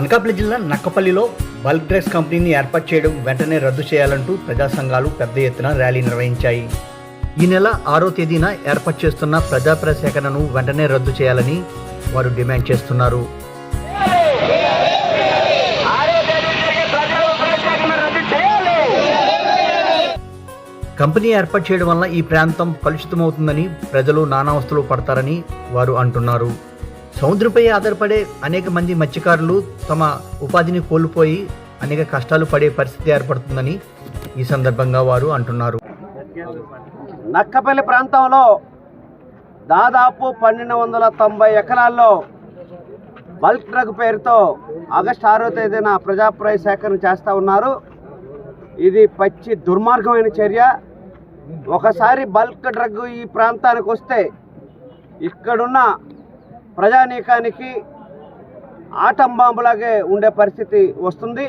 అనకాపల్లి జిల్లా నక్కపల్లిలో bulk drugs కంపెనీని ఏర్పాటు చేయడం వెంటనే రద్దు చేయాలంటూ ప్రజా సంఘాలు పెద్ద ఎత్తున ర్యాలీ నిర్వహించాయి. ఈ నెల ఆరో తేదీన ఏర్పాటు చేస్తున్న ప్రజాప్ర సేకరణను వెంటనే రద్దు చేయాలని వారు డిమాండ్ చేస్తున్నారు. కంపెనీ ఏర్పాటు చేయడం వల్ల ఈ ప్రాంతం కలుషితమవుతుందని ప్రజలు నానావస్థలు పడతారని వారు అంటున్నారు. సముద్రంపై ఆధారపడే అనేక మంది మత్స్యకారులు తమ ఉపాధిని కోల్పోయి అనేక కష్టాలు పడే పరిస్థితి ఏర్పడుతుందని ఈ సందర్భంగా వారు అంటున్నారు. నక్కపల్లి ప్రాంతంలో దాదాపు పన్నెండు వందల తొంభై ఎకరాల్లో బల్క్ డ్రగ్ పేరుతో ఆగస్టు ఆరో తేదీన ప్రజాప్రాయ సేకరణ చేస్తూ ఉన్నారు. ఇది పచ్చి దుర్మార్గమైన చర్య. ఒకసారి బల్క్ డ్రగ్ ఈ ప్రాంతానికి వస్తే ఇక్కడున్న ప్రజానీకానికి ఆటం బాంబులాగే ఉండే పరిస్థితి వస్తుంది.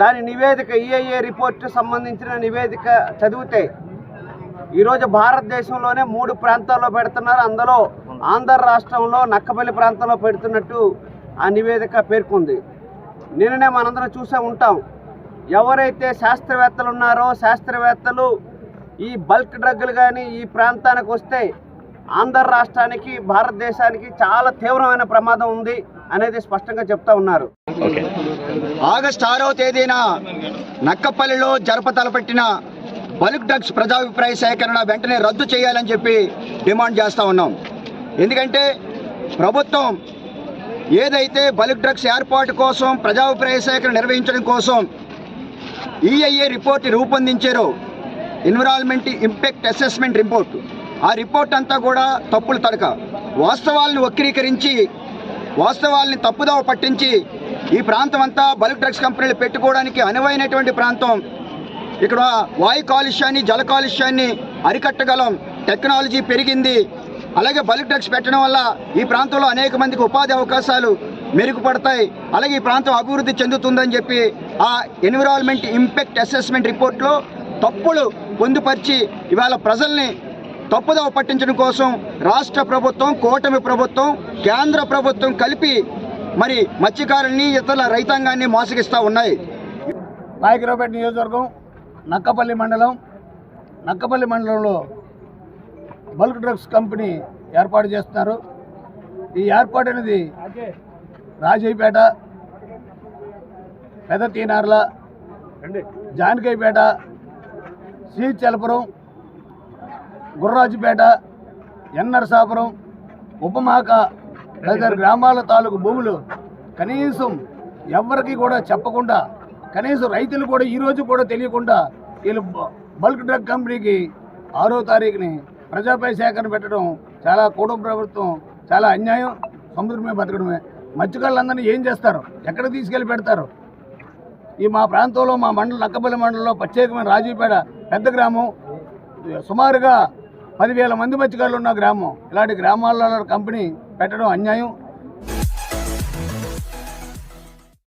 దాని నివేదిక ఈఏఏ రిపోర్ట్ సంబంధించిన నివేదిక చదివితే ఈరోజు భారతదేశంలోనే మూడు ప్రాంతాల్లో పెడుతున్నారు. అందులో ఆంధ్ర రాష్ట్రంలో నక్కపల్లి ప్రాంతంలో పెడుతున్నట్టు ఆ నివేదిక పేర్కొంది. నిన్ననే మనందరం చూసే ఉంటాం. ఎవరైతే శాస్త్రవేత్తలు ఉన్నారో శాస్త్రవేత్తలు ఈ బల్క్ డ్రగ్లు కానీ ఈ ప్రాంతానికి వస్తే ఆంధ్ర రాష్ట్రానికి భారతదేశానికి చాలా తీవ్రమైన ప్రమాదం ఉంది అనేది స్పష్టంగా చెప్తా ఉన్నారు. ఆగస్ట్ ఆరవ తేదీన నక్కపల్లిలో జరప తలపెట్టిన బల్క్ డ్రగ్స్ ప్రజాభిప్రాయ సేకరణ వెంటనే రద్దు చేయాలని చెప్పి డిమాండ్ చేస్తూ ఉన్నాం. ఎందుకంటే ప్రభుత్వం ఏదైతే బల్క్ డ్రగ్స్ ఏర్పాటు కోసం ప్రజాభిప్రాయ సేకరణ నిర్వహించడం కోసం ఈఐఏ రిపోర్ట్ రూపొందించారో ఎన్విరాన్మెంట్ ఇంపాక్ట్ అసెస్మెంట్ రిపోర్ట్ ఆ రిపోర్ట్ అంతా కూడా తప్పులు తడక వాస్తవాలను వక్రీకరించి వాస్తవాల్ని తప్పుదోవ పట్టించి ఈ ప్రాంతం అంతా బల్క్ డ్రగ్స్ కంపెనీలు పెట్టుకోవడానికి అనువైనటువంటి ప్రాంతం. ఇక్కడ వాయు కాలుష్యాన్ని జల కాలుష్యాన్ని అరికట్టగలం టెక్నాలజీ పెరిగింది. అలాగే బల్క్ డ్రగ్స్ పెట్టడం వల్ల ఈ ప్రాంతంలో అనేక మందికి ఉపాధి అవకాశాలు మెరుగుపడతాయి. అలాగే ఈ ప్రాంతం అభివృద్ధి చెందుతుందని చెప్పి ఆ ఎన్విరాన్మెంట్ ఇంపాక్ట్ అసెస్మెంట్ రిపోర్ట్లో తప్పులు పొందుపరిచి ఇవాళ ప్రజల్ని తప్పుదోవ పట్టించడం కోసం రాష్ట్ర ప్రభుత్వం కూటమి ప్రభుత్వం కేంద్ర ప్రభుత్వం కలిపి మరి మత్స్యకారుల్ని ఇతర రైతాంగాన్ని మోసగిస్తూ ఉన్నాయి. నాయకరావుపేట నియోజకవర్గం నక్కపల్లి మండలం. నక్కపల్లి మండలంలో బల్క్ డ్రగ్స్ కంపెనీ ఏర్పాటు చేస్తున్నారు. ఈ ఏర్పాటు అనేది రాజయ్యపేట పెద్ద తీనార్ల జానకాయపేట శ్రీచలపురం గుర్రాజుపేట ఎన్నరసాపురం ఉపమాక తదితర గ్రామాల తాలూకు భూములు కనీసం ఎవరికి కూడా చెప్పకుండా కనీసం రైతులు కూడా ఈరోజు కూడా తెలియకుండా వీళ్ళు బల్క్ డ్రగ్ కంపెనీకి ఆరో తారీఖుని ప్రజాపై సేకరణ పెట్టడం చాలా కూటమి ప్రభుత్వం చాలా అన్యాయం సముద్రమే బతకడమే. మత్స్యకారులందరినీ ఏం చేస్తారు? ఎక్కడ తీసుకెళ్ళి పెడతారు? ఈ మా ప్రాంతంలో మా మండలం నక్కపల్లి మండలంలో ప్రత్యేకమైన రాజీపేట పెద్ద గ్రామం. సుమారుగా పదివేల మంది మత్స్యకారులు ఉన్న గ్రామం. ఇలాంటి గ్రామాలలో కంపెనీ పెట్టడం అన్యాయం.